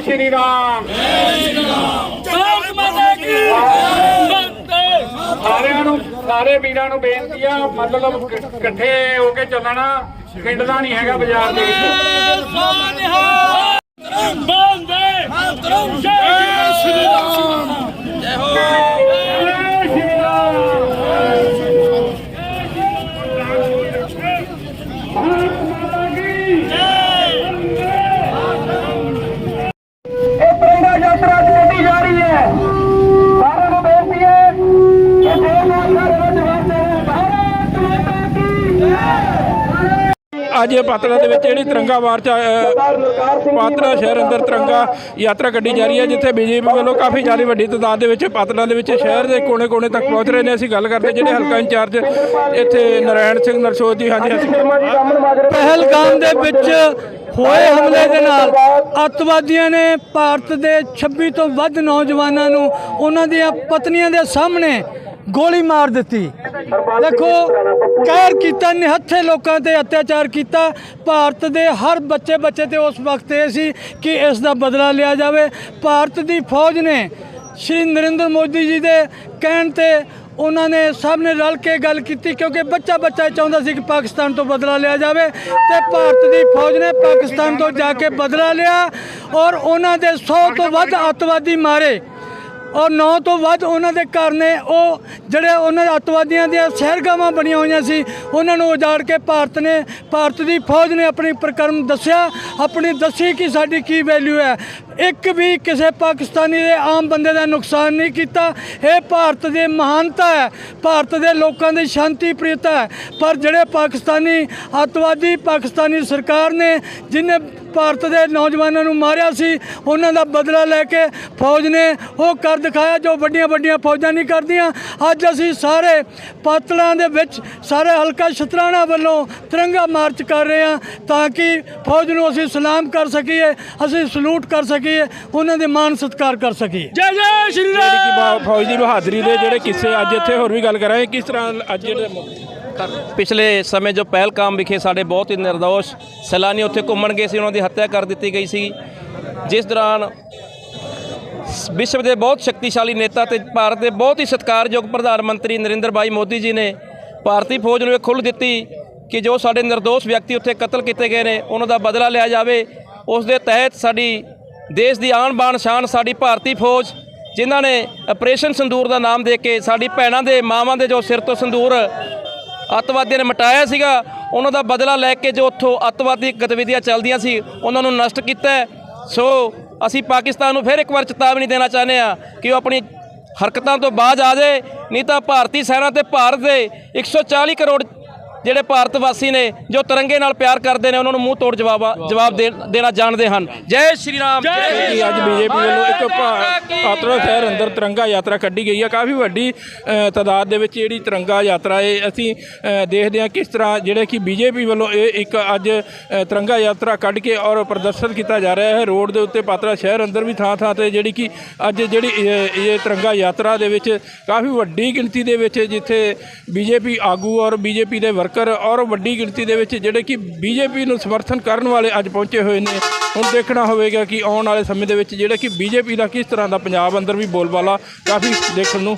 ਜੈ ਸ਼੍ਰੀ ਰਾਮ। ਭਾਰਤ ਮਾਤਾ ਕੀ ਬੰਦੇ ਸਾਰਿਆਂ ਨੂੰ ਸਾਰੇ ਵੀਰਾਂ ਨੂੰ ਬੇਨਤੀ ਆ ਮਤਲਬ ਇਕੱਠੇ ਹੋ ਕੇ ਚੱਲਣਾ ਖਿੰਡਦਾ ਨਹੀਂ ਹੈਗਾ ਬਾਜ਼ਾਰ ਦੇ ਵਿੱਚ। ਬੰਦੇ ਮਾਤਰਮ ਜੈ ਸ਼੍ਰੀ ਰਾਮ ਜੈ ਹੋ ਜੈ ਸ਼੍ਰੀ ਰਾਮ ਭਾਰਤ ਮਾਤਾ ਕੀ ਇਹ ਤਿਰੰਗਾ ਯਾਤਰਾ ਅੱਜ ਕੱਢੀ ਜਾ ਰਹੀ ਹੈ ਸਾਰਿਆਂ ਨੂੰ ਬੇਨਤੀ ਹੈ ਕਿ ਜੋ ਲੋਕ ਸਾਰੇ ਜਵਾਬ ਦੇ ਭਾਰਤ ਮਾਤਾ ਕੀ ਜੈ ਅੱਜ ਪਾਤੜਾ ਦੇ ਵਿੱਚ ਜਿਹੜੀ ਤਿਰੰਗਾ ਮਾਰਚ ਅ, ਪਾਤੜਾ ਸ਼ਹਿਰ ਅੰਦਰ ਤਿਰੰਗਾ ਯਾਤਰਾ ਕੱਢੀ ਜਾ ਰਹੀ ਹੈ ਜਿੱਥੇ ਬੀਜੇਪੀ ਵੱਲੋਂ ਕਾਫੀ ਜ਼ਿਆਦਾ ਵੱਡੀ ਤਾਦਾਦ ਦੇ ਵਿੱਚ ਪਾਤੜਾ ਦੇ ਵਿੱਚ ਸ਼ਹਿਰ ਦੇ ਕੋਨੇ-ਕੋਨੇ ਤੱਕ ਪਹੁੰਚ ਰਹੇ ਨੇ। ਅਸੀਂ ਗੱਲ ਕਰਦੇ ਜਿਹੜੇ ਹਲਕਾ ਇੰਚਾਰਜ ਇੱਥੇ ਨਾਰਾਇਣ ਸਿੰਘ ਨਰਸੋਦ ਜੀ ਹਾਂਜੀ ਪਹਿਲਗਾਮ ਦੇ ਵਿੱਚ ਹੋਏ ਹਮਲੇ ਦੇ ਨਾਲ ਅੱਤਵਾਦੀਆਂ ਨੇ ਭਾਰਤ ਦੇ 26 ਤੋਂ ਵੱਧ ਨੌਜਵਾਨਾਂ ਨੂੰ ਉਹਨਾਂ ਦੀਆਂ ਪਤਨੀਆਂ ਦੇ ਸਾਹਮਣੇ ਗੋਲੀ ਮਾਰ ਦਿੱਤੀ। ਦੇਖੋ ਕਹਿਰ ਕੀਤਾ ਨਿਹੱਥੇ ਲੋਕਾਂ ਤੇ ਅਤਿਆਚਾਰ ਕੀਤਾ। ਭਾਰਤ ਦੇ ਹਰ ਬੱਚੇ ਬੱਚੇ ਤੇ ਉਸ ਵਕਤ ਇਹ ਸੀ ਕਿ ਇਸ ਦਾ ਬਦਲਾ ਲਿਆ ਜਾਵੇ। ਭਾਰਤ ਦੀ ਫੌਜ ਨੇ ਸ਼੍ਰੀ ਨਰਿੰਦਰ ਮੋਦੀ ਜੀ ਦੇ ਕਹਿਣ ਤੇ ਉਹਨਾਂ ਨੇ ਸਭ ਨੇ ਰਲ ਕੇ ਗੱਲ ਕੀਤੀ ਕਿਉਂਕਿ ਬੱਚਾ ਬੱਚਾ ਚਾਹੁੰਦਾ ਸੀ ਕਿ ਪਾਕਿਸਤਾਨ ਤੋਂ ਬਦਲਾ ਲਿਆ ਜਾਵੇ ਤੇ ਭਾਰਤ ਦੀ ਫੌਜ ਨੇ ਪਾਕਿਸਤਾਨ ਤੋਂ ਜਾ ਕੇ ਬਦਲਾ ਲਿਆ ਔਰ ਉਹਨਾਂ ਦੇ 100 ਤੋਂ ਵੱਧ ਅੱਤਵਾਦੀ ਮਾਰੇ। ਔਰ 9 ਤੋਂ ਵੱਧ ਉਹਨਾਂ ਦੇ ਘਰ ਨੇ, ਉਹ ਜਿਹੜੇ ਉਹਨਾਂ ਦੇ ਅੱਤਵਾਦੀਆਂ ਦੀਆਂ ਸਹਿਰਗਾਵਾਂ ਬਣੀਆਂ ਹੋਈਆਂ ਸੀ, ਉਹਨਾਂ ਨੂੰ ਉਜਾੜ ਕੇ ਭਾਰਤ ਨੇ, ਭਾਰਤ ਦੀ ਫੌਜ ਨੇ ਆਪਣੀ ਪ੍ਰਕਰਮ ਦੱਸਿਆ, ਆਪਣੀ ਦੱਸੀ ਕਿ ਸਾਡੀ ਕੀ ਵੈਲਿਊ ਹੈ। ਇੱਕ ਵੀ ਕਿਸੇ ਪਾਕਿਸਤਾਨੀ ਦੇ ਆਮ ਬੰਦੇ ਦਾ ਨੁਕਸਾਨ ਨਹੀਂ ਕੀਤਾ। ਇਹ ਭਾਰਤ ਦੀ ਮਹਾਨਤਾ ਹੈ, ਭਾਰਤ ਦੇ ਲੋਕਾਂ ਦੀ ਸ਼ਾਂਤੀ, ਪ੍ਰਿਅਤਾ ਹੈ। ਪਰ ਜਿਹੜੇ ਪਾਕਿਸਤਾਨੀ ਅੱਤਵਾਦੀ, ਪਾਕਿਸਤਾਨੀ ਸਰਕਾਰ ਨੇ, ਜਿਨੇ ਭਾਰਤ ਦੇ ਨੌਜਵਾਨਾਂ ਨੂੰ ਮਾਰਿਆ ਸੀ। ਉਹਨਾਂ ਦਾ ਬਦਲਾ ਲੈ ਕੇ ਫੌਜ ਨੇ ਉਹ ਕਰ ਦਿਖਾਇਆ ਜੋ ਵੱਡੀਆਂ ਵੱਡੀਆਂ ਫੌਜਾਂ ਨਹੀਂ ਕਰਦੀਆਂ। ਅੱਜ ਅਸੀਂ ਸਾਰੇ ਪਾਤੜਾਂ ਦੇ ਵਿੱਚ ਸਾਰੇ ਹਲਕਾ ਸ਼ਤਰਾਣਾ ਵੱਲੋਂ ਤਿਰੰਗਾ ਮਾਰਚ ਕਰ ਰਹੇ ਹਾਂ ਤਾਂ ਕਿ ਫੌਜ ਨੂੰ ਅਸੀਂ ਸਲਾਮ ਕਰ ਸਕੀਏ ਅਸੀਂ ਸਲੂਟ ਕਰ ਸਕੀਏ ਉਹਨਾਂ ਦੇ ਮਾਨ ਸਤਿਕਾਰ ਕਰ ਸਕੀਏ। ਜੈ ਜੈ ਸ਼੍ਰੀ ਜਿਹੜੀ ਕਿ ਰਾਮ! ਬਾ- ਫੌਜ ਦੀ ਬਹਾਦਰੀ ਦੇ ਜਿਹੜੇ ਕਿੱਸੇ ਅੱਜ ਇੱਥੇ ਹੋਰ ਵੀ ਗੱਲ ਕਰਾਂਗੇ ਕਿਸ ਤਰ੍ਹਾਂ ਅੱਜ ਜਿਹੜੇ ਪਿਛਲੇ ਸਮੇਂ ਜੋ ਪਹਿਲਕਾਮ ਵਿਖੇ ਸਾਡੇ ਬਹੁਤ ਹੀ ਨਿਰਦੋਸ਼ ਸੈਲਾਨੀ ਉੱਥੇ ਘੁੰਮਣ ਗਏ ਸੀ, ਉਹਨਾਂ ਦੀ ਹੱਤਿਆ ਕਰ ਦਿੱਤੀ ਗਈ ਸੀ। ਜਿਸ ਦੌਰਾਨ ਵਿਸ਼ਵ ਦੇ ਬਹੁਤ ਸ਼ਕਤੀਸ਼ਾਲੀ ਨੇਤਾ ਤੇ ਭਾਰਤ ਦੇ ਬਹੁਤ ਹੀ ਸਤਿਕਾਰਯੋਗ ਪ੍ਰਧਾਨ ਮੰਤਰੀ ਨਰਿੰਦਰ ਭਾਈ ਮੋਦੀ ਜੀ ਨੇ ਭਾਰਤੀ ਫੌਜ ਨੂੰ ਇਹ ਖੁੱਲ੍ਹ ਦਿੱਤੀ ਕਿ ਜੋ ਸਾਡੇ ਨਿਰਦੋਸ਼ ਵਿਅਕਤੀ ਉੱਥੇ ਕਤਲ ਕੀਤੇ ਗਏ ਨੇ, ਉਹਨਾਂ ਦਾ ਬਦਲਾ ਲਿਆ ਜਾਵੇ। ਉਸ ਦੇ ਤਹਿਤ ਸਾਡੀ ਦੇਸ਼ ਦੀ ਆਣ ਬਾਣ ਸ਼ਾਨ, ਸਾਡੀ ਭਾਰਤੀ ਫੌਜ, ਜਿਨ੍ਹਾਂ ਨੇ ਆਪਰੇਸ਼ਨ ਸੰਦੂਰ ਦਾ ਨਾਮ ਦੇ ਕੇ ਸਾਡੀ ਭੈਣਾਂ ਦੇ ਮਾਵਾਂ ਦੇ ਜੋ ਸਿਰ ਤੋਂ ਸੰਦੂਰ ਅੱਤਵਾਦੀਆਂ ਨੇ ਮਟਾਇਆ ਸੀਗਾ। ਉਹਨਾਂ ਦਾ ਬਦਲਾ ਲੈ ਕੇ ਜੋ ਉੱਥੋਂ ਅੱਤਵਾਦੀ ਗਤੀਵਿਧੀਆਂ ਚੱਲਦੀਆਂ ਸੀ, ਉਹਨਾਂ ਨੂੰ ਨਸ਼ਟ ਕੀਤਾ ਸੋ ਅਸੀਂ ਪਾਕਿਸਤਾਨ ਨੂੰ ਫਿਰ ਇੱਕ ਵਾਰ ਚੇਤਾਵਨੀ ਦੇਣਾ ਚਾਹੁੰਦੇ ਆ ਕਿ ਉਹ ਆਪਣੀ ਹਰਕਤਾਂ ਤੋਂ ਬਾਜ਼ ਆ ਜਾਏ, ਨਹੀਂ ਤਾਂ ਭਾਰਤੀ ਸੈਨਾ ਤੇ ਭਾਰਤ ਦੇ 140 ਕਰੋੜ ਜਿਹੜੇ ਭਾਰਤ ਵਾਸੀ ਨੇ ਜੋ ਤਿਰੰਗੇ ਨਾਲ ਪਿਆਰ ਕਰਦੇ ਨੇ ਉਹਨਾਂ ਨੂੰ ਮੂੰਹ ਤੋੜ ਜਵਾਬ ਜਵਾਬ ਦੇ- ਦੇਣਾ ਜਾਣਦੇ ਹਨ। ਜੈ ਸ਼੍ਰੀ ਰਾਮ ਜੈ ਸ਼੍ਰੀ ਅੱਜ ਬੀਜੇਪੀ ਵੱਲੋਂ ਇੱਕ ਭਾ- ਪਾਤੜਾ ਸ਼ਹਿਰ ਅੰਦਰ ਤਿਰੰਗਾ ਯਾਤਰਾ ਕੱਢੀ ਗਈ ਹੈ ਕਾਫੀ ਵੱਡੀ ਤਾਦਾਦ ਦੇ ਵਿੱਚ ਜਿਹੜੀ ਤਿਰੰਗਾ ਯਾਤਰਾ ਹੈ ਅਸੀਂ ਦੇਖਦੇ ਹਾਂ ਕਿਸ ਤਰ੍ਹਾਂ ਜਿਹੜੇ ਕਿ ਬੀਜੇਪੀ ਵੱਲੋਂ ਇਹ ਇੱਕ ਅੱਜ ਤਿਰੰਗਾ ਯਾਤਰਾ ਕੱਢ ਕੇ ਔਰ ਪ੍ਰਦਰਸ਼ਨ ਕੀਤਾ ਜਾ ਰਿਹਾ ਹੈ। ਰੋਡ ਦੇ ਉੱਤੇ ਪਾਤੜਾ ਸ਼ਹਿਰ ਅੰਦਰ ਵੀ ਥਾਂ ਥਾਂ ਤੇ ਜਿਹੜੀ ਕਿ ਅੱਜ ਜਿਹੜੀ ਇਹ ਇਹ ਤਿਰੰਗਾ ਯਾਤਰਾ ਦੇ ਵਿੱਚ ਕਾਫੀ ਵੱਡੀ ਗਿਣਤੀ ਦੇ ਵਿੱਚ ਜਿੱਥੇ ਬੀਜੇਪੀ ਆਗੂ ਔਰ ਬੀਜੇਪੀ ਦੇ ਵਰਕਰ ਔਰ ਵੱਡੀ ਗਿਣਤੀ ਦੇ ਵਿੱਚ ਜਿਹੜੇ ਕਿ ਬੀਜੇਪੀ ਨੂੰ ਸਮਰਥਨ ਕਰਨ ਵਾਲੇ ਅੱਜ ਪਹੁੰਚੇ ਹੋਏ ਨੇ, ਹੁਣ ਦੇਖਣਾ ਹੋਵੇਗਾ ਕਿ ਆਉਣ ਵਾਲੇ ਸਮੇਂ ਦੇ ਵਿੱਚ ਜਿਹੜਾ ਕਿ ਬੀਜੇਪੀ ਦਾ ਕਿਸ ਤਰ੍ਹਾਂ ਦਾ ਪੰਜਾਬ ਅੰਦਰ ਵੀ ਬੋਲਬਾਲਾ ਕਾਫੀ ਦੇਖਣ ਨੂੰ